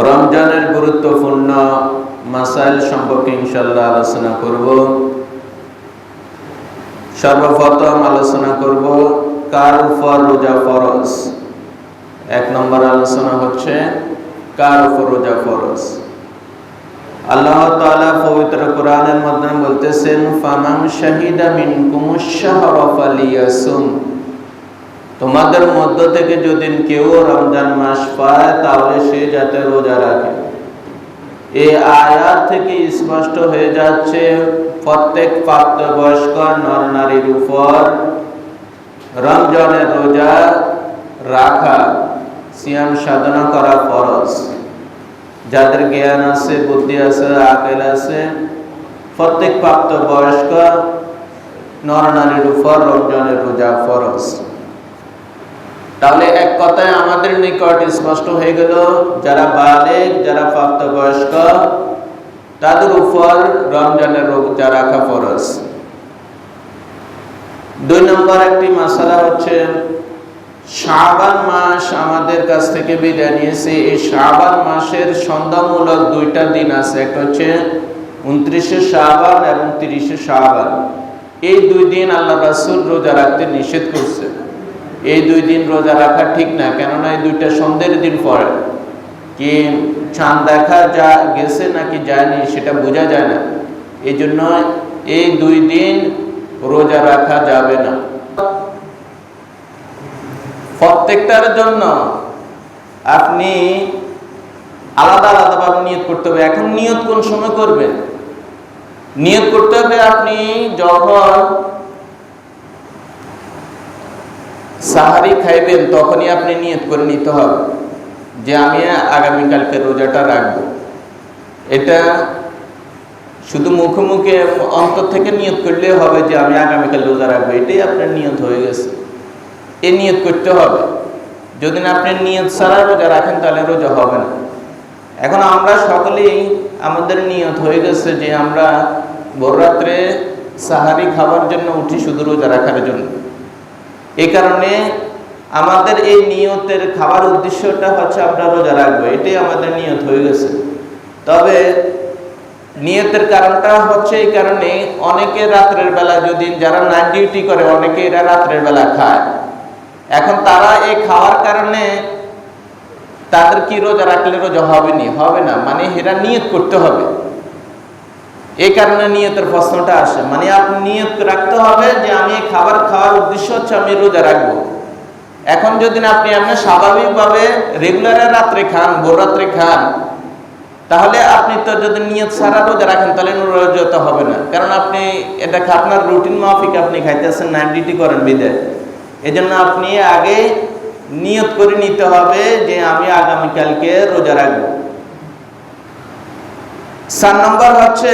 রমজানের গুরুত্বপূর্ণ মাসাইল সম্পর্কে ইনশাল্লাহ আলোচনা করব। সর্বপ্রথম আলোচনা করব কার উপর রোজা ফরজ? এক নম্বর আলোচনা হচ্ছে কার উপর রোজা ফরজ? আল্লাহ তাআলা পবিত্র কোরআনের মাধ্যমে বলতেছেন, ফামান শাহিদা মিনকুমুশ শাহরা ফালিয়াসুম। তোমাদের মধ্য থেকে যদি কেউ রমজান মাস পায়, তাহলে সে যাতে রোজা রাখে। এই আয়াত থেকে স্পষ্ট হয়ে যাচ্ছে, প্রত্যেক প্রাপ্তবয়স্ক নর নারীর উপর রমজানের রোজা রাখা, সিয়াম সাধনা করা ফরজ। যাদের জ্ঞান আছে, বুদ্ধি আছে, আকেল আছে, প্রত্যেক প্রাপ্তবয়স্ক নর নারীর উপর রমজানের রোজা ফরজ। তাহলে এক কথায় আমাদের নিকট স্পষ্ট হয়ে গেল, যারা বালেক, যারা প্রাপ্তবয়স্ক, তাদের উপর রমজানের রোজা রাখা ফরজ। দুই নম্বর একটি মশালা হচ্ছে, শাবান মাস আমাদের কাছ থেকে বিদায় নিয়েছে। এই শাবান মাসের সন্ধ্যামূলক দুইটা দিন আছে, একটা হচ্ছে উনত্রিশে শাবান এবং তিরিশে শাবান। এই দুই দিন আল্লাহ রাসুল রোজা রাখতে নিষেধ করছে এই দুই দিন রোজা রাখা ঠিক না, কেননা এই দুইটা সন্ধ্যের দিন পরে। কি চাঁদ দেখা যা গেছে নাকি যায়নি সেটা বোঝা যায় না। এই জন্য এই দুই দিন রোজা রাখা যাবে না। প্রত্যেকটার জন্য আপনি আলাদা আলাদাভাবে নিয়ত করতে হবে। এখন নিয়ত কোন সময় করবেন? নিয়ত করতে হবে আপনি যখন সাহারি খাইবেন, তখনই আপনি নিয়ত করে নিতে হবে যে আমি আগামীকালকে রোজাটা রাখব। এটা শুধু মুখে মুখে অন্তর থেকে নিয়ত করলে হবে যে আমি আগামীকাল রোজা রাখব, এটাই আপনার নিয়ত হয়ে গেছে। এ নিয়ত করতে হবে। যদি না আপনি নিয়ত ছাড়া রোজা রাখেন, তাহলে রোজা হবে না। এখন আমরা সকলেই আমাদের নিয়ত হয়ে গেছে যে আমরা ভোর রাত্রে সাহারি খাবার জন্য উঠি শুধু রোজা রাখার জন্য। এই কারণে আমাদের এই নিয়তের খাবার উদ্দেশ্যটা হচ্ছে আমরা রোজা রাখব, এটাই আমাদের নিয়ত হয়ে গেছে। তবে নিয়তের কারণটা হচ্ছে এই কারণে অনেকে রাত্রের বেলা যদি যারা নাইট ডিউটি করে, অনেকে এরা রাত্রের বেলা খায়। এখন তারা এই খাওয়ার কারণে তাদের কি রোজা রাখলে রোজা হবে নি হবে না মানে এরা নিয়ত করতে হবে। এই কারণে নিয়তের প্রশ্নটা আসে। মানে আপনি নিয়ত রাখতে হবে যে আমি খাবার খাওয়ার উদ্দেশ্য হচ্ছে আমি রোজা রাখব। এখন যদি আপনি আপনি স্বাভাবিকভাবে রেগুলারে রাত্রে খান, ভোর রাত্রে খান, তাহলে আপনি তো যদি নিয়ত সারা রোজা রাখেন, তাহলে রোজা তো হবে না। কারণ আপনি এটা আপনার রুটিন মাফিক আপনি খাইতেছেন ডিউটি করেন বিদায়। এই জন্য আপনি আগে নিয়ত করে নিতে হবে যে আমি আগামীকালকে রোজা রাখব। চার নম্বর হচ্ছে,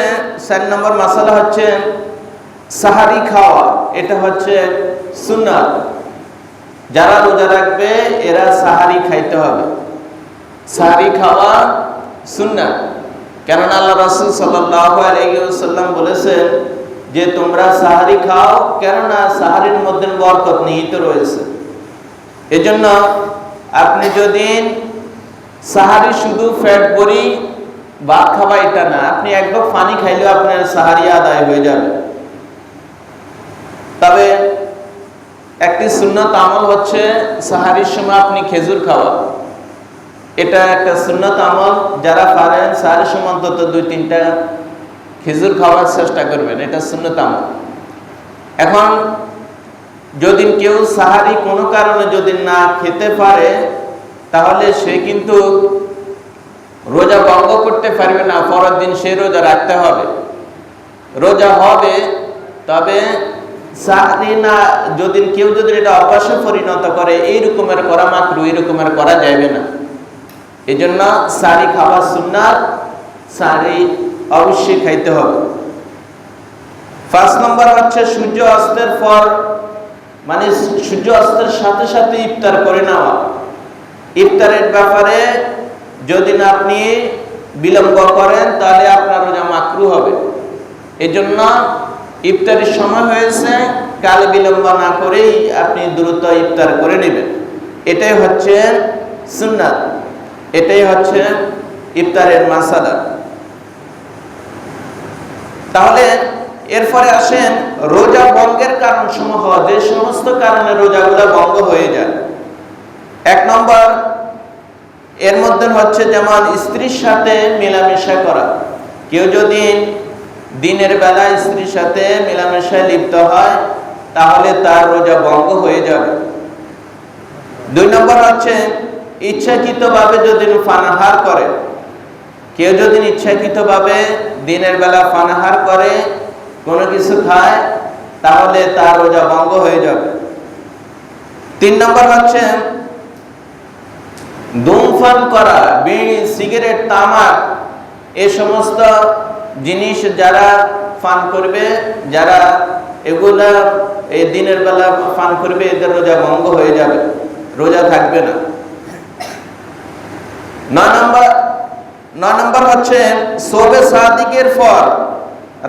চার নম্বর মশালা হচ্ছে সাহারি খাওয়া, এটা হচ্ছে সুন্নাত। যারা রোজা রাখবে, এরা সাহারি খাইতে হবে। সাহারি খাওয়া সুন্নাত। কেননা আল্লাহ রাসুল সাল্লাম বলেছেন যে, তোমরা সাহারি খাও, কেননা সাহারির মধ্যে বরকত নিহিত রয়েছে। এজন্য আপনি যদি সাহারি শুধু ফ্যাট বড়ি ভাত খাবা এটা না। আপনি একদম পানি খাইলেও আপনার সাহারি আদায় হয়ে যাবে। তবে একটি সুন্নত আমল হচ্ছে সাহারির সময় আপনি খেজুর খাওয়া। এটা একটা সুন্নত আমল, যারা পারেন সাহারির সময় অন্তত দুই, তিনটা খেজুর খাওয়ার চেষ্টা করবেন। এটা সুন্নত আমল। এখন যদি কেউ সাহারি কোনো কারণে যদি না খেতে পারে, তাহলে সে কিন্তু রোজা ভঙ্গ করতে পারবে না, পরের দিন সে রোজা রাখতে হবে। রোজা হবে, তবে না, যদি কেউ যদি এটা অভ্যাসে পরিণত করে এই রকমের করা মাত্র এই রকমের করা যাবে না। এই জন্য সারি খাবার সুন্নার সারি অবশ্যই খাইতে হবে। ফার্স্ট নম্বর হচ্ছে সূর্য অস্তের পর মানে সূর্য অস্তের সাথে সাথে ইফতার করে নেওয়া। ইফতারের ব্যাপারে যদি না আপনি বিলম্ব করেন, তাহলে আপনার রোজা মাকরু হবে। এজন্য ইফতারের সময় হয়েছে, কাল বিলম্ব না করেই আপনি দ্রুত ইফতার করে নেবেন। এটাই হচ্ছে সুন্নাত। এটাই হচ্ছে ইফতারের মাসালা। তাহলে এরপরে আসেন রোজা ভঙ্গের কারণ সমূহ যে সমস্ত কারণে রোজাগুলো ভঙ্গ হয়ে যায়। এক নম্বর এর মধ্যে হচ্ছে যেমন স্ত্রীর সাথে মেলামেশা করা। কেউ যদি দিনের বেলা স্ত্রীর সাথে মেলামেশায় লিপ্ত হয়, তাহলে তার রোজা ভঙ্গ হয়ে যাবে। দুই নম্বর হচ্ছে ইচ্ছাকৃতভাবে যদি ফানাহার করে। কেউ যদি ইচ্ছাকৃতভাবে দিনের বেলা ফানাহার করে, কোনো কিছু খায়, তাহলে তার রোজা ভঙ্গ হয়ে যাবে। তিন নম্বর হচ্ছে ধূমপান করা, বিড়ি, সিগারেট, তামাক, এ সমস্ত জিনিস যারা পান করবে, যারা এগুলা এই দিনের বেলা পান করবে, এদের রোজা ভঙ্গ হয়ে যাবে, রোজা থাকবে না। নয় নম্বর নয় নম্বর হচ্ছে সোবে সাদিকের পর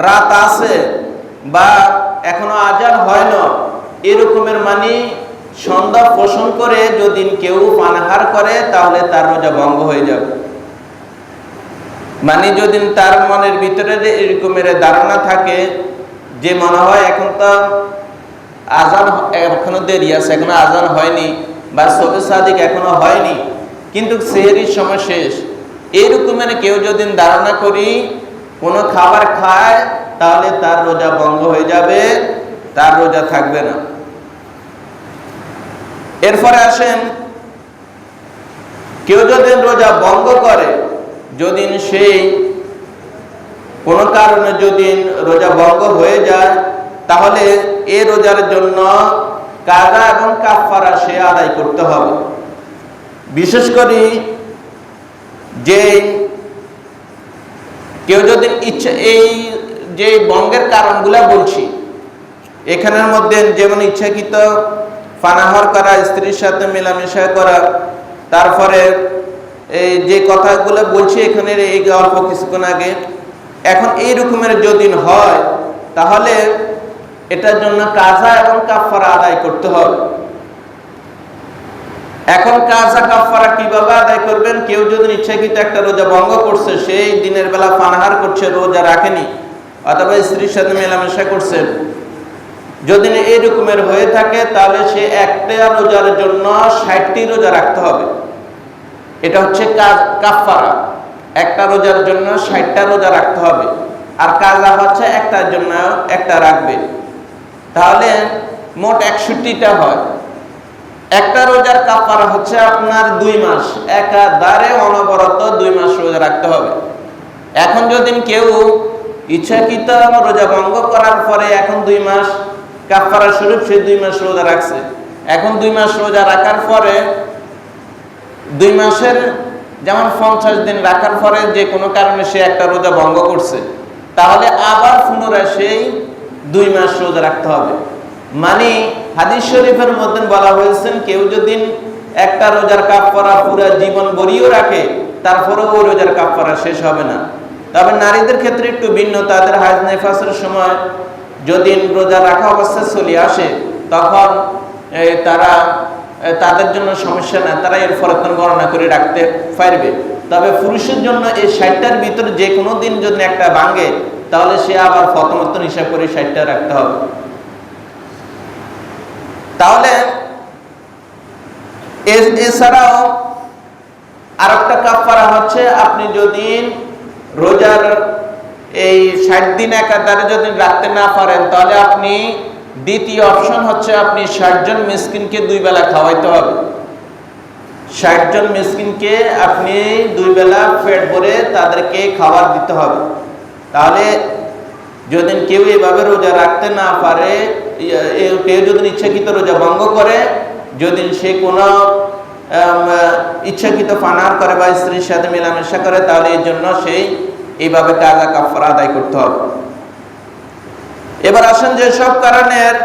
রাত আছে বা এখনও আজান হয় না, এরকমের মানে সন্ধ্যা পোষণ করে যদি কেউ পানাহার করে, তাহলে তার রোজা ভঙ্গ হয়ে যাবে। মানে যদি তার মনের ভিতরে এরকমের ধারণা থাকে, যে মনে হয় এখন তো আজান এখনও দেরি আছে, এখনও আজান হয়নি, বা সবে সাদিক এখনও হয়নি, কিন্তু সেহেরির সময় শেষ। এইরকমের কেউ যদি ধারণা করি, কোনো খাবার খায়, তাহলে তার রোজা ভঙ্গ হয়ে যাবে, তার রোজা থাকবে না। এরপরে আসেন, কেউ যদি রোজা ভঙ্গ করে, যদি সেই কোনো কারণে যদি রোজা ভঙ্গ হয়ে যায়, তাহলে এ রোজার জন্য কাজা এবং কাফারা সে আদায় করতে হবে। বিশেষ করে যে কেউ যদি ইচ্ছা, এই যে বঙ্গের কারণগুলা বলছি, এখানের মধ্যে যেমন ইচ্ছাকৃত ফানাহর করা, স্ত্রীর সাথে মেলামেশা করা, তারপরে এই যে কথাগুলো বলছি এখানে এই অল্প কিছুক্ষণ আগে, এখন এই রকমের যদি হয়, তাহলে এটার জন্য কাজা এবং কাফারা আদায় করতে হবে। এখন কাজা কাফারা কীভাবে আদায় করবেন? কেউ যদি ইচ্ছাকৃত একটা রোজা ভঙ্গ করছে, সেই দিনের বেলা পানাহার করছে, রোজা রাখেনি, অথবা স্ত্রীর সাথে মেলামেশা করছে যদি এই রকমের হয়ে থাকে, তাহলে সে একটা রোজার জন্য ষাটটি রোজা রাখতে হবে। এটা হচ্ছে কাফারা একটা রোজার জন্য ষাটটা রোজা রাখতে হবে। আর কাজা হচ্ছে একটার জন্য একটা রাখবে। তাহলে মোট একষট্টিটা হয়। একটা রোজার কাফারা হচ্ছে আপনার দুই মাস। একাধারে অনবরত দুই মাস রোজা রাখতে হবে। এখন যদি কেউ ইচ্ছাকৃত রোজা ভঙ্গ করার পরে এখন দুই মাস কাফারা স্বরূপ সে দুই মাস রোজা রাখছে। এখন দুই মাস রোজা রাখার পরে দুই মাসের যেমন পঞ্চাশ দিন রাখার পরে যে কোনো কারণে সে একটা রোজা ভঙ্গ করছে, তাহলে আবার পুনরায় সেই দুই মাস রোজা রাখতে হবে। মানে হাদিস শরীফের মধ্যে বলা হয়েছে, কেউ যদি একটা রোজার কাপ করা পুরো জীবন বরিও রাখে, তারপরেও ওই রোজার কাপ করা শেষ হবে না। তবে নারীদের ক্ষেত্রে একটু ভিন্ন তাদের হাজ নেফাসের সময় যদি রোজা রাখা অবস্থায় চলে আসে, তখন তারা তাদের জন্য সমস্যা না, তারা এর ফরতন গণনা করে রাখতে পারবে। তবে পুরুষের জন্য এই ষাটটার ভিতরে যে কোনো দিন যদি একটা ভাঙে, তাহলে সে আবার ফতমত্তন হিসাব করে ষাটটা রাখতে হবে। তাহলে এছাড়াও আর একটা কাপড়া হচ্ছে, আপনি যদি রোজার এই ষাট দিন একাধারে যদি রাখতে না পারেন, তাহলে আপনি দ্বিতীয় অপশন হচ্ছে আপনি ষাটজন মিসকিনকে দুই বেলা খাওয়াইতে হবে। ষাটজন মিসকিনকে আপনি দুই বেলা পেট ভরে তাদেরকে খাবার দিতে হবে। তাহলে যদি কেউ এভাবে রোজা রাখতে না পারে কেউ যদি ইচ্ছাকৃত রোজা ভঙ্গ করে, যদি সে কোনো ইচ্ছাকৃত ফানার করে বা স্ত্রীর সাথে মেলামেশা করে, তাহলে এর জন্য সেই এইভাবে কাজা কাফারা আদায় করতে হবে। এবার আসেন যে সব কারণের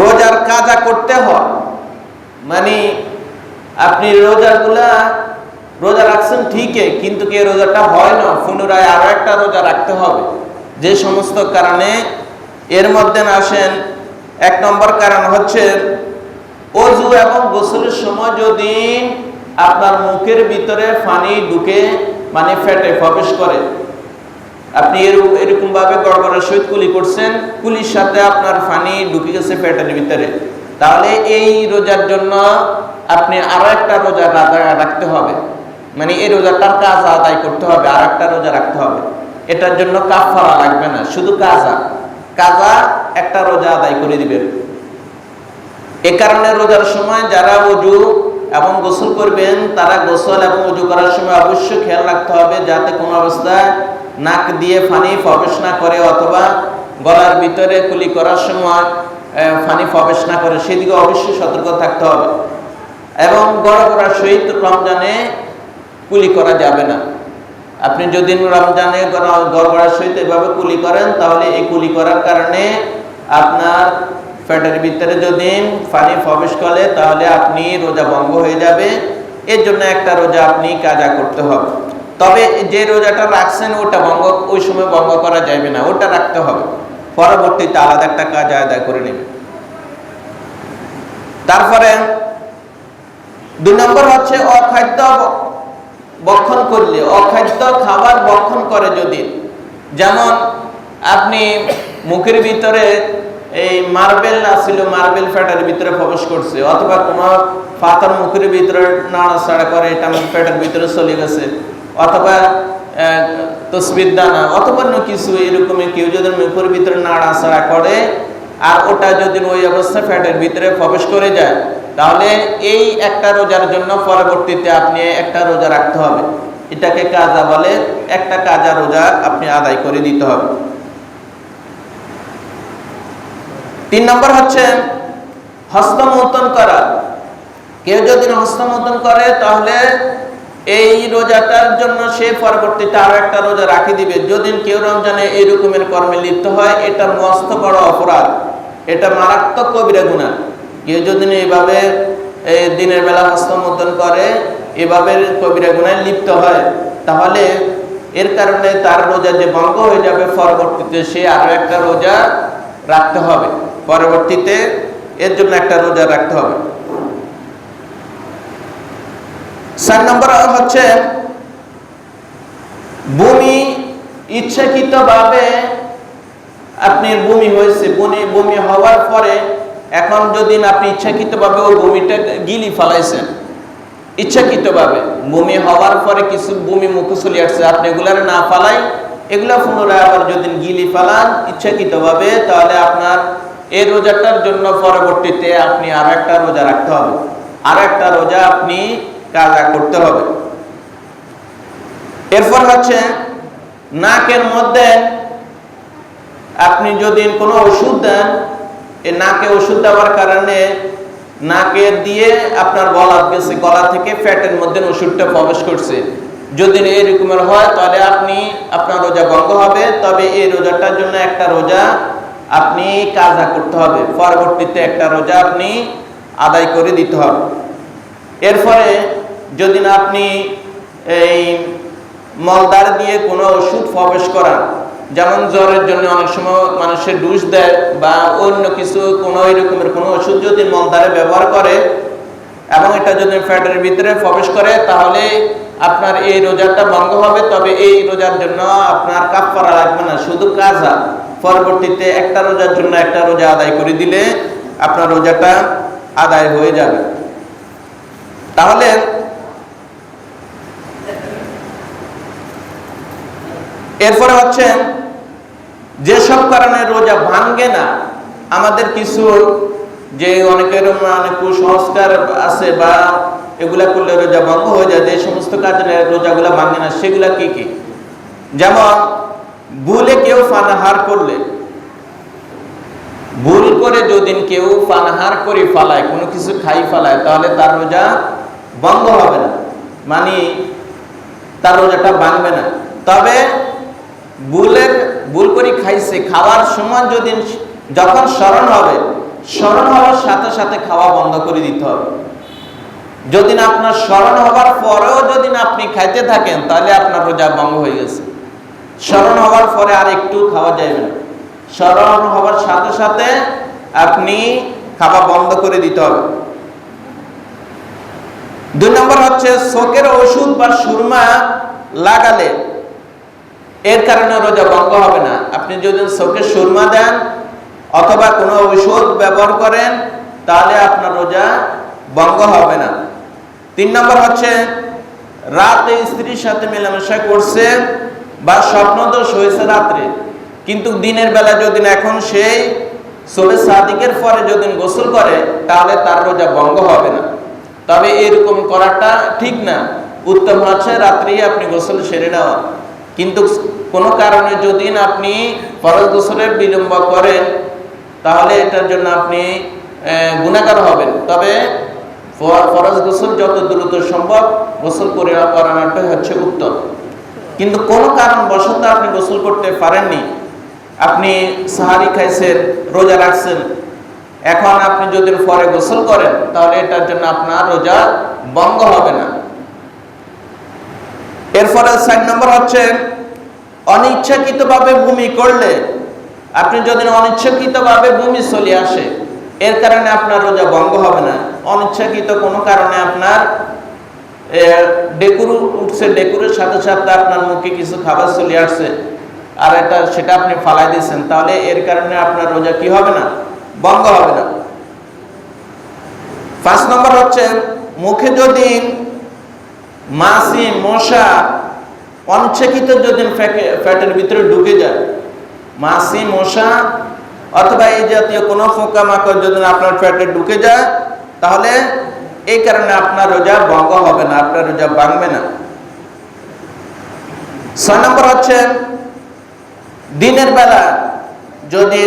রোজার কাজা করতে হয়। মানে আপনি রোজাগুলা রোজা রাখছেন ঠিকই, কিন্তু কি রোজাটা হয় না? পুনরায় আরও একটা রোজা রাখতে হবে। যে সমস্ত কারণে এর মধ্যে আসেন, এক নম্বর কারণ হচ্ছে অজু এবং গোসলের সময় যদি আপনার মুখের ভিতরে পানি ঢুকে মানে ফেটে প্রবেশ করে। আপনি এরকম ভাবে গড়গড়ার সহিত কুলি করছেন, কুলির সাথে আপনার পানি ঢুকে গেছে পেটের ভিতরে। তাহলে এই রোজার জন্য আপনি আরও একটা রোজা রাখা- রাখতে হবে। মানে এই রোজাটার কাজ আদায় করতে হবে আর একটা রোজা রাখতে হবে। এটার জন্য কাফারা লাগবে না, শুধু কাজা। কাজা একটা রোজা আদায় করে দিবেন। এ কারণে রোজার সময় যারা অজু এবং গোসল করবেন, তারা গোসল এবং অজু করার সময় অবশ্যই খেয়াল রাখতে হবে যাতে কোনো অবস্থায় নাক দিয়ে ফানি প্রবেশ না করে অথবা গলার ভিতরে কুলি করার সময় ফানি প্রবেশ না করে। সেদিকে অবশ্যই সতর্ক থাকতে হবে। এবং গড় করার সহিত রমজানে কুলি করা যাবে না। আপনি যদি রমজানে গড়গড়ার সহিত এভাবে কুলি করেন, তাহলে এই কুলি করার কারণে আপনার পেটের ভিতরে যদি পানি প্রবেশ করে, তাহলে আপনি রোজা ভঙ্গ হয়ে যাবে। এর জন্য একটা রোজা আপনি কাজা করতে হবে। তবে যে রোজাটা রাখছেন, ওটা ভঙ্গ, ওই সময় ভঙ্গ করা যাবে না, ওটা রাখতে হবে। পরবর্তীতে আলাদা একটা কাজ আদায় করে নেবে তারপরে দুই নম্বর হচ্ছে অখাদ্য বক্ষণ করলে, অখাদ্য খাবার বক্ষণ করে যদি, যেমন আপনি মুখের ভিতরে এই মার্বেল আসছিল মার্বেল ফ্যাটের ভিতরে প্রবেশ করছে। অথবা কোনো পাথর মুখের ভিতরে নাড়াচাড়া করে এটা ফ্যাটের ভিতরে চলে গেছে। অথবা তসবির দানা অথবা অন্য কিছু এরকমই কেউ যদি মুখের ভিতরে নাড়াচাড়া করে আর ওটা যদি ওই অবস্থা ফ্যাটের ভিতরে প্রবেশ করে যায়, তাহলে এই একটা রোজার জন্য পরবর্তীতে আপনি একটা রোজা রাখতে হবে। এটাকে কাজা বলে, একটা কাজা রোজা আপনি আদায় করে দিতে হবে। তিন নম্বর হচ্ছে হস্তমৌতন করা। কেউ যদি হস্তমৌতন করে, তাহলে এই রোজাটার জন্য সে পরবর্তীতে আরও একটা রোজা রাখি দিবে। যদি কেউ রমজানে এই রকমের কর্মে লিপ্ত হয়, এটা মস্ত বড় অপরাধ। এটা মারাত্মক কবিরা গুণা কেউ যদি এইভাবে দিনের বেলা হস্তমোদন করে, এভাবে কবিরা গুণায় লিপ্ত হয়, তাহলে এর কারণে তার রোজা যে ভঙ্গ হয়ে যাবে, পরবর্তীতে সে আরও একটা রোজা রাখতে হবে। পরবর্তীতে এর জন্য একটা রোজা রাখতে হবে। চার নম্বর হচ্ছে, বমি ইচ্ছাকৃতভাবে আপনার বমি হয়েছে, বমি হওয়ার পরে এখন যদি আপনি ইচ্ছাকৃতভাবে ওই বমিটা গিলি ফেলাইছেন, ইচ্ছাকৃতভাবে বমি হওয়ার পরে কিছু বমি মুখে চলে আসছে, আপনি এগুলার না ফালাই, এগুলা পুনরায় আবার যদি গিলি ফেলান ইচ্ছাকৃতভাবে, তাহলে আপনার এই রোজাটার জন্য পরবর্তীতে আপনি আর একটা রোজা রাখতে হবে। আর একটা রোজা আপনি কাজা করতে হবে। এরপর হচ্ছে, নাকের মধ্যে আপনি যদি কোনো ওষুধ দেন, এই নাকে ওষুধ দেওয়ার কারণে নাকে দিয়ে আপনার গলা গেছে, গলা থেকে ফ্যাটের মধ্যে ওষুধটা প্রবেশ করছে। যদি এরকমের হয়, তাহলে আপনি আপনার রোজা ভঙ্গ হবে। তবে এই রোজাটার জন্য একটা রোজা আপনি কাজা করতে হবে। পরবর্তীতে একটা রোজা আপনি আদায় করে দিতে হবে। এরপরে যদি না আপনি এই মলদার দিয়ে কোনো ওষুধ প্রবেশ করান, যেমন জ্বরের জন্য অনেক সময় মানুষের ডুস দেয় বা অন্য কিছু কোনো এরকমের কোনো ওষুধ যদি মলদারে ব্যবহার করে এবং এটা যদি ফ্যাটের ভিতরে প্রবেশ করে, তাহলে আপনার এই রোজাটা ভঙ্গ হবে, তবে এই রোজার জন্য আপনার কাপ করা লাগবে না। শুধু কাজা পরবর্তীতে একটা রোজার জন্য একটা রোজা আদায় করে দিলে আপনার রোজাটা আদায় হয়ে যাবে। তাহলে এরপরে হচ্ছে যেসব কারণে রোজা ভাঙ্গে না, আমাদের কিছু যে অনেকের মানে কুসংস্কার আছে বা এগুলা করলে রোজা ভঙ্গ হয়ে যায়, যে সমস্ত কাজে রোজাগুলা ভাঙ্গে না, সেগুলা কি কি? যেমন, ভুলে কেউ ফানাহার করলে, ভুল করে যদি কেউ ফানাহার করে ফালায়, কোনো কিছু খাই ফালায়, তাহলে তার রোজা বন্ধ হবে না। মানে তার রোজাটা ভাঙবে না। তবে, ভুলের, ভুল করে খাইছে, খাওয়ার সময় যদি যখন স্মরণ হবে, স্মরণ হওয়ার সাথে সাথে খাওয়া বন্ধ করে দিতে হবে। যদি না আপনার স্মরণ হওয়ার পরেও যদি না আপনি খাইতে থাকেন, তাহলে আপনার রোজা ভঙ্গ হয়ে গেছে। স্মরণ হওয়ার পরে আর একটু খাওয়া যাবে না। স্মরণ হওয়ার সাথে সাথে আপনি খাওয়া বন্ধ করে দিতে হবে। দুই নম্বর হচ্ছে শোকের ওষুধ বা সুরমা লাগালে এর কারণে রোজা ভঙ্গ হবে না। আপনি যদি শোকের সুরমা দেন অথবা কোনো ঔষধ ব্যবহার করেন, তাহলে আপনার রোজা ভঙ্গ হবে না। তিন নম্বর হচ্ছে, রাতে স্ত্রীর সাথে মেলামেশা করছে বা স্বপ্নদোষ হয়েছে রাত্রে, কিন্তু দিনের বেলা যদি এখন সেই সোবে সাদিকের পরে যদি গোসল করে, তাহলে তার রোজা ভঙ্গ হবে না। তবে এরকম করাটা ঠিক না। উত্তম হচ্ছে রাত্রি আপনি গোসল সেরে নেওয়া। কিন্তু কোনো কারণে যদি আপনি ফরজ গোসলের বিলম্ব করেন, তাহলে এটার জন্য আপনি গুণাকার হবেন। তবে ফরজ গোসল যত দ্রুত সম্ভব, গোসল করে করানোটাই হচ্ছে উত্তম। কিন্তু কোনো কারণবশত আপনি গোসল করতে পারেননি। আপনি সাহারি খাইছেন, রোজা রাখছেন। এখন আপনি যদি পরে গোসল করেন, তাহলে এটার জন্য আপনার রোজা ভঙ্গ হবে না। এরপরে সাইড নম্বর হচ্ছে, অনিচ্ছাকৃতভাবে ভূমি করলে, আপনি যদি অনিচ্ছাকৃতভাবে ভূমি চলে আসে এর কারণে আপনার রোজা ভঙ্গ হবে না। অনিচ্ছাকৃত কোনো কারণে আপনার ডেকুর উঠছে, ডেকুরের সাথে সাথে আপনার মুখে কিছু খাবার চলে আসছে। আর এটা, সেটা আপনি ফালাই দিয়েছেন। তাহলে এর কারণে আপনার রোজা কি হবে না? ভঙ্গ হবে না। পাঁচ নম্বর হচ্ছে, মুখে যদি মাছি, মশা অনিচ্ছাকৃত যদি ফ্যাটের ভিতরে ঢুকে যায়, মাছি, মশা অথবা এই জাতীয় কোনো পোকামাকড় যদি আপনার ফ্যাটে ঢুকে যায়, তাহলে এই কারণে আপনার রোজা ভঙ্গ হবে না, আপনার রোজা ভাঙবে না। ছয় নম্বর হচ্ছে, দিনের বেলা যদি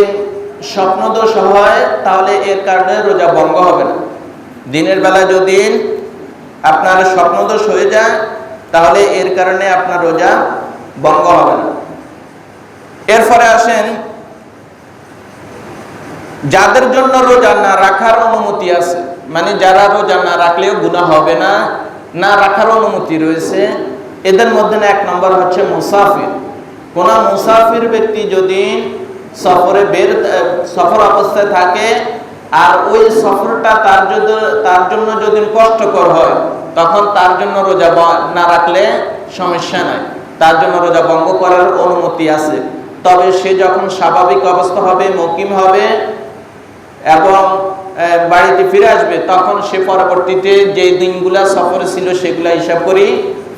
স্বপ্নদোষ হয়, তাহলে এর কারণে রোজা ভঙ্গ হবে না। দিনের বেলা যদি আপনার স্বপ্নদোষ হয়ে যায়, তাহলে এর কারণে আপনার রোজা ভঙ্গ হবে না। এরপরে আসেন যাদের জন্য রোজা না রাখার অনুমতি আছে মানে যারা রোজা না রাখলেও গুণা হবে না না রাখার অনুমতি রয়েছে, এদের মধ্যে এক নম্বর হচ্ছে মুসাফির। কোন মুসাফির ব্যক্তি যদি সফরে বের, সফর অবস্থায় থাকে, আর ওই সফরটা তার জন্য তার জন্য যদি কষ্টকর হয়, তখন তার জন্য রোজা না রাখলে সমস্যা নাই। তার জন্য রোজা ভঙ্গ করার অনুমতি আছে। তবে সে যখন স্বাভাবিক অবস্থা হবে, মকিম হবে এবং বাড়িতে ফিরে আসবে, তখন সে পরবর্তীতে যে দিনগুলা সফরে ছিল সেগুলা হিসাব করি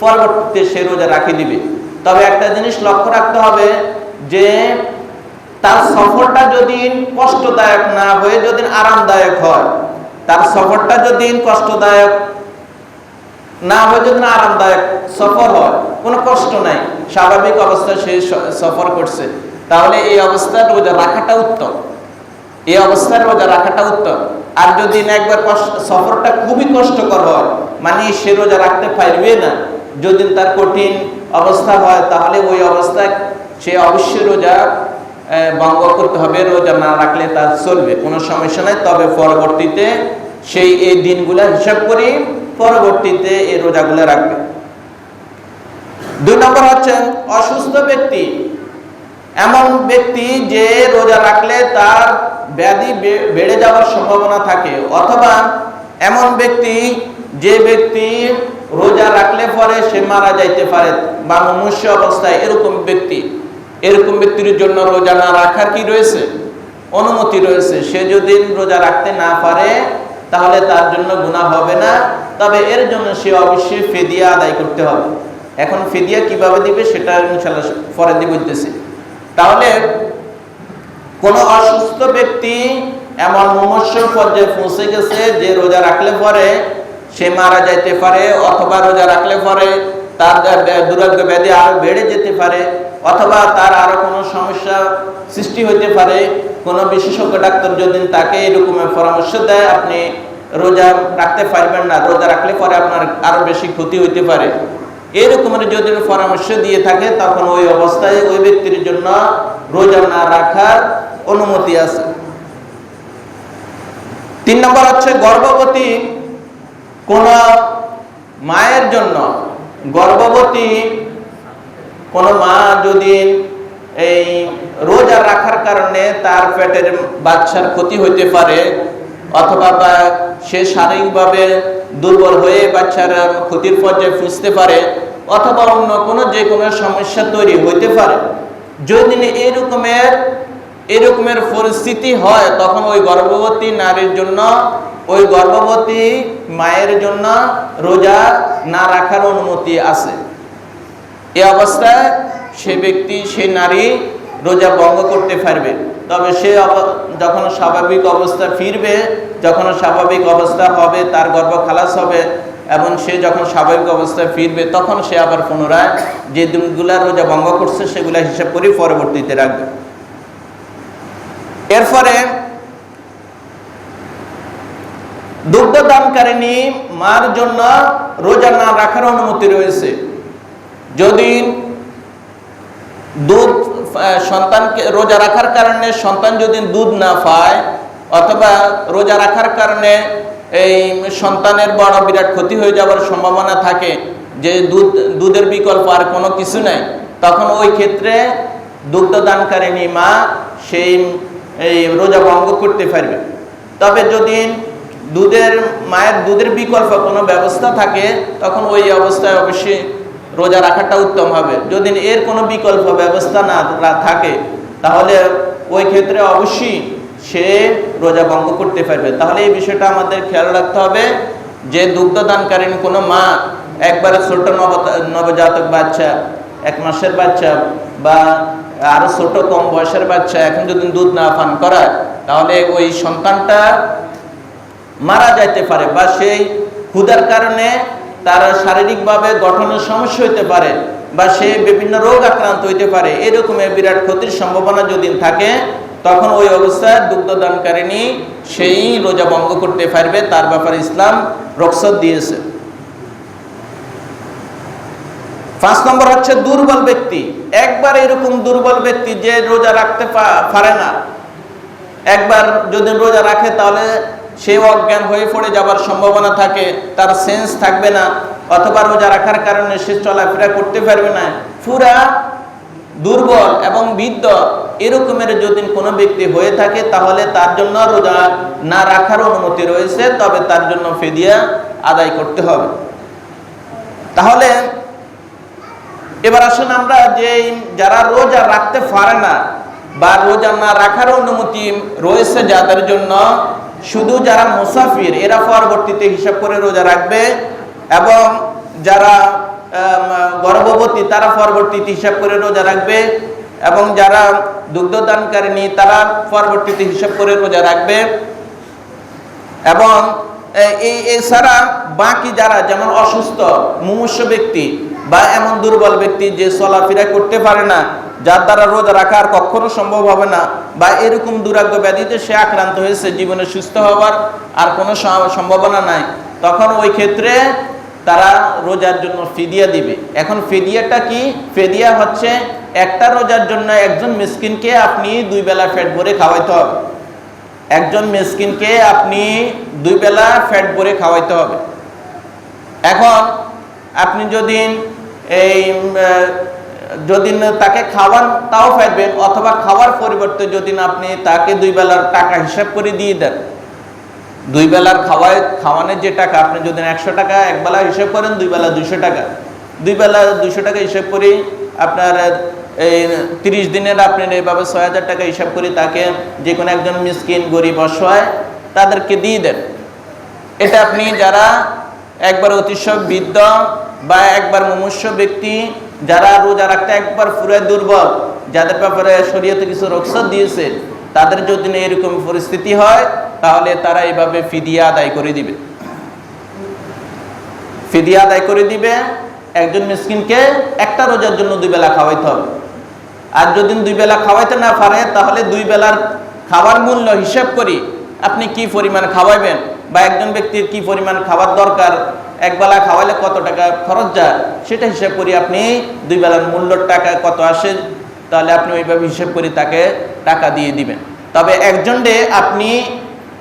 পরবর্তীতে সে রোজা রাখি দিবে তবে একটা জিনিস লক্ষ্য রাখতে হবে যে, তার সফরটা যদি কষ্টদায়ক না হয়ে যদি আরামদায়ক হয়, তার সফরটা যদি কষ্টদায়ক না হয়ে যদি আরামদায়ক সফর হয়, কোনো কষ্ট নাই, স্বাভাবিক অবস্থায় সে, সফর করছে, তাহলে এই অবস্থায় রোজা রাখাটা উত্তম। এই অবস্থায় রোজা রাখাটা উত্তম। আর যদি একবার সফরটা খুবই কষ্টকর হয় মানে সে রোজা রাখতে পারবে না, যদি তার কঠিন অবস্থা হয়, তাহলে ওই অবস্থায় সে অবশ্যই রোজা ভঙ্গ করতে হবে। রোজা না রাখলে তার চলবে, কোনো সমস্যা নাই। তবে পরবর্তীতে সেই এই দিনগুলো হিসাব করি পরবর্তীতে এই রোজাগুলো রাখবে। দুই নম্বর হচ্ছে অসুস্থ ব্যক্তি। এমন ব্যক্তি যে রোজা রাখলে তার ব্যাধি বেড়ে যাওয়ার সম্ভাবনা থাকে। অথবা এমন ব্যক্তি যে ব্যক্তি রোজা রাখলে পরে সে মারা যাইতে পারে। বা মনুষ্য অবস্থায় এরকম ব্যক্তি। এরকম ব্যক্তির জন্য রোজা না রাখার কি রয়েছে? অনুমতি রয়েছে। সে যদি রোজা রাখতে না পারে, তাহলে তার জন্য গুণা হবে না। তবে এর জন্য সে অবশ্যই ফেদিয়া আদায় করতে হবে। এখন ফেদিয়া কীভাবে দিবে সেটা ইনশাল্লাহ পরে দিয়ে বলতেছি। তাহলে কোন অসুস্থ ব্যক্তি এমন মুমর্ষ পর্যায়ে পৌঁছে গেছে যে রোজা রাখলে পরে সে মারা যাইতে পারে অথবা রোজা রাখলে পরে তার দুরাগ্য ব্যাধি আরও বেড়ে যেতে পারে অথবা তার আরও কোনো সমস্যা সৃষ্টি হইতে পারে। কোনো বিশেষজ্ঞ ডাক্তার যদি তাকে এরকমের পরামর্শ দেয়, আপনি রোজা রাখতে পারবেন না, রোজা রাখলে পরে আপনার আরও বেশি ক্ষতি হইতে পারে। এরকমের যদি পরামর্শ দিয়ে থাকে, তখন ওই অবস্থায় ওই ব্যক্তির জন্য রোজা না রাখার অনুমতি আছে। তিন নম্বর হচ্ছে গর্ভবতী কোন মায়ের জন্য গর্ভবতী কোন মা যদি এই রোজা রাখার কারণে তার পেটের বাচ্চার ক্ষতি হইতে পারে অথবা সে শারীরিকভাবে দুর্বল হয়ে বাচ্চার ক্ষতির পর্যায়ে ফুসতে পারে, অথবা অন্য কোনো যে কোনো সমস্যা তৈরি হইতে পারে। যদি এরকমের এরকমের পরিস্থিতি হয়, তখন ওই গর্ভবতী নারীর জন্য, ওই গর্ভবতী মায়ের জন্য রোজা না রাখার অনুমতি আছে। এ অবস্থায় সে ব্যক্তি, সে নারী রোজা ভঙ্গ করতে পারবে। তবে সে যখন স্বাভাবিক অবস্থা ফিরবে, যখন স্বাভাবিক অবস্থা হবে, তার গর্ভ খালাস হবে এবং সে যখন স্বাভাবিক অবস্থায় ফিরবে, তখন সে আবার পুনরায় যে দিনগুলা রোজা ভঙ্গ করছে, সেগুলা হিসাব করে পরবর্তীতে রাখবে। এরপরে দুগ্ধ দানকারিণী মার জন্য রোজা না রাখার অনুমতি রয়েছে। যদি দুধ সন্তানকে রোজা রাখার কারণে সন্তান যদি দুধ না পায়, অথবা রোজা রাখার কারণে এই সন্তানের বড় বিরাট ক্ষতি হয়ে যাওয়ার সম্ভাবনা থাকে, যে দুধ, দুধের বিকল্প আর কোনো কিছু নাই, তখন ওই ক্ষেত্রে দুগ্ধদানকারিণী মা সেই, এই রোজা ভঙ্গ করতে পারবে। তবে যদি দুধের, মায়ের দুধের বিকল্প কোনো ব্যবস্থা থাকে, তখন ওই অবস্থায় অবশ্যই রোজা রাখাটা উত্তম হবে। যদি এর কোনো বিকল্প ব্যবস্থা না থাকে, তাহলে ওই ক্ষেত্রে অবশ্যই সে রোজা ভঙ্গ করতে পারবে। তাহলে এই বিষয়টা আমাদের খেয়াল রাখতে হবে যে দুগ্ধদানকারী কোনো মা একবারে ছোট নবজাতক বাচ্চা, এক মাসের বাচ্চা বা আরও ছোট কম বয়সের বাচ্চা এখন যদি দুধ না পান করায়, তাহলে ওই সন্তানটা মারা যাইতে পারে বা সেই ক্ষুধার কারণে তার শারীরিকভাবে গঠনের সমস্যা হইতে পারে বা সে বিভিন্ন রোগ আক্রান্ত হইতে পারে, এরকমের বিরাট ক্ষতির সম্ভাবনা যদি থাকে, তখন ওই অবস্থায় দুগ্ধদানকারিণী সেই রোজা ভঙ্গ করতে পারবে, তার ব্যাপারে ইসলাম রক্ষত দিয়েছে। পাঁচ নম্বর হচ্ছে দুর্বল ব্যক্তি। একবার এরকম দুর্বল ব্যক্তি যে রোজা রাখতে পারে না, একবার যদি রোজা রাখে তাহলে সে অজ্ঞান হয়ে পড়ে যাবার সম্ভাবনা থাকে, তার সেন্স থাকবে না। অথবা রোজা রাখার কারণে সে চলাফেরা করতে পারবে না। পুরা দুর্বল এবং বৃদ্ধ এরকমের যদি কোনো ব্যক্তি হয়ে থাকে, তাহলে তার জন্য রোজা না রাখার অনুমতি রয়েছে, তবে তার জন্য ফেদিয়া আদায় করতে হবে। তাহলে, এবার আসুন আমরা যে যারা রোজা রাখতে পারে না বা রোজা না রাখার অনুমতি রয়েছে যাদের জন্য শুধু যারা মুসাফির, এরা পরবর্তীতে হিসাব করে রোজা রাখবে এবং যারা গর্ভবতী, তারা পরবর্তীতে হিসাব করে রোজা রাখবে এবং যারা দুগ্ধদানকারিণী তারা পরবর্তীতে হিসাব করে রোজা রাখবে। এবং এই এছাড়া বাকি যারা যেমন অসুস্থ, মুমূর্ষ ব্যক্তি বা এমন দুর্বল ব্যক্তি যে চলাফেরা করতে পারে না যার দ্বারা রোজা রাখা আর কখনো সম্ভব হবে না বা এরকম দুরাগ্য ব্যাধিতে সে আক্রান্ত হয়েছে, জীবনে সুস্থ হওয়ার আর কোনো সম্ভাবনা নাই, তখন ওই ক্ষেত্রে তারা রোজার জন্য ফিদিয়া দিবে। এখন ফিদিয়াটা কি? ফেদিয়া হচ্ছে একটা রোজার জন্য একজন মিসকিনকে আপনি দুই বেলা পেট ভরে খাওয়াইতে হবে। একজন মিসকিনকে আপনি দুই বেলা ফ্যাট ভরে খাওয়াইতে হবে। এখন আপনি যদি এই যদি তাকে খাওয়ান তাও পারবেন অথবা খাওয়ার পরিবর্তে যদি আপনি তাকে দুই বেলার টাকা হিসাব করে দিয়ে দেন। দুই বেলার খাওয়ায়, খাওয়ানোর যে টাকা, আপনি যদি একশো টাকা এক বেলা হিসাব করেন, দুই বেলা দুইশো টাকা। দুই বেলা দুইশো টাকা হিসাব করি আপনার, এই তিরিশ দিনের আপনার এইভাবে ছয় হাজার টাকা হিসাব করে তাকে যে কোনো একজন মিসকিন, গরিব, অসহায় তাদেরকে দিয়ে দেন। এটা আপনি যারা একবার অতিশয় বৃদ্ধ বা একবার মুমূর্ষ ব্যক্তি যারা রোজা রাখতে একবার পুরো দুর্বল, যাদের ব্যাপারে শরীয়তে কিছু রক্ষত দিয়েছে, তাদের যদি এরকম পরিস্থিতি হয়, তাহলে তারা এইভাবে ফিদিয়া আদায় করে দিবে। ফিদিয়া আদায় করে দিবে, একজন মিসকিনকে একটা রোজার জন্য দুই বেলা খাওয়াইতে হবে। আর যদি দুই বেলা খাওয়াইতে না পারে, তাহলে দুই বেলার খাবার মূল্য হিসাব করি আপনি কি পরিমাণ খাওয়াইবেন বা একজন ব্যক্তির কি পরিমাণ খাবার দরকার এক বেলা খাওয়াইলে কত টাকা খরচ যায়? সেটা হিসাব করি আপনি দুই বেলার মূল্যর টাকা কত আসে, তাহলে আপনি ওইভাবে হিসাব করে তাকে টাকা দিয়ে দিবেন। তবে একজন ডে আপনি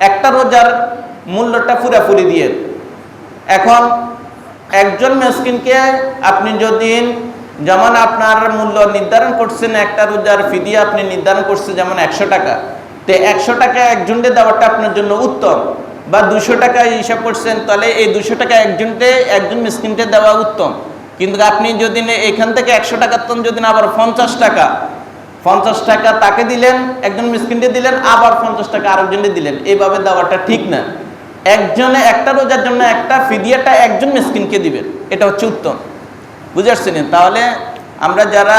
একটা রোজার মূল্যটা পুরাপুরি দিয়ে এখন একজন মেসকিনকে আপনি যদি যেমন আপনার মূল্য নির্ধারণ করছেন, একটা রোজার ফিদিয়া আপনি নির্ধারণ করছেন যেমন একশো টাকা, তো একশো টাকা একজনকে দেওয়াটা আপনার জন্য উত্তম। বা দুশো টাকা হিসাব করছেন, তাহলে এই দুশো টাকা একজনকে, একজন মিসকিনকে দেওয়া উত্তম। কিন্তু আপনি যদি এখান থেকে একশো টাকার তন যদি আবার পঞ্চাশ টাকা। পঞ্চাশ টাকা তাকে দিলেন, একজন মিসকিনকে দিলেন, আবার পঞ্চাশ টাকা আরেকজনকে দিলেন। এইভাবে দেওয়াটা ঠিক না। একজনে একটা রোজার জন্য একটা ফিদিয়াটা একজন মিসকিনকে দিবেন। এটা হচ্ছে উত্তম। বুঝে আসছেন? তাহলে আমরা যারা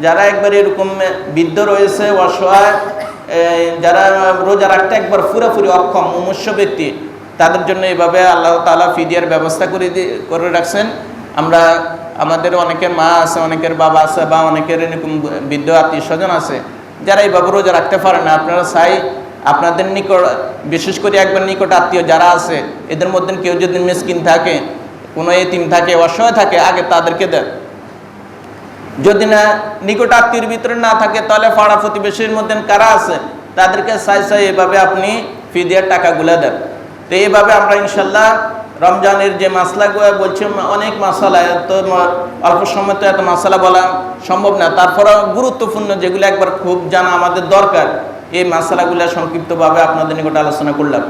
যারা একবার এরকম বৃদ্ধ রয়েছে, অসহায় যারা রোজা রাখতে একবার পুরোপুরি অক্ষম, মুমূর্ষ ব্যক্তি, তাদের জন্য এইভাবে আল্লাহ তাআলা ফিদিয়ার ব্যবস্থা করে করে রাখছেন। আমরা, আমাদের অনেকের মা আছে, অনেকের বাবা আছে, বা অনেকের এরকম বৃদ্ধ আত্মীয় স্বজন আছে, যারা এইভাবে রোজা রাখতে পারে না। আপনারা চাই আপনাদের নিকট, বিশেষ করে একবার নিকট আত্মীয় যারা আছে, এদের মধ্যে কেউ যদি মিসকিন থাকে, কোনো এতিম থাকে, অসহায় থাকে, আগে তাদেরকে দেন। যদি না নিকট আত্মীয়ের ভিতরে না থাকে, তাহলে পাড়া প্রতিবেশীর মধ্যে কারা আছে? তাদেরকে সাই সাই এভাবে আপনি ফিদিয়ার টাকাগুলো দেন। তো এইভাবে আমরা ইনশাল্লাহ রমজানের যে মাসলাগুলো বলছি অনেক মাসালা, এত অল্প সময় তো এত মাসালা বলা সম্ভব না। তারপরেও গুরুত্বপূর্ণ যেগুলো একবার খুব জানা আমাদের দরকার, এই মাসালাগুলো সংক্ষিপ্তভাবে আপনাদের নিকট আলোচনা করলাম।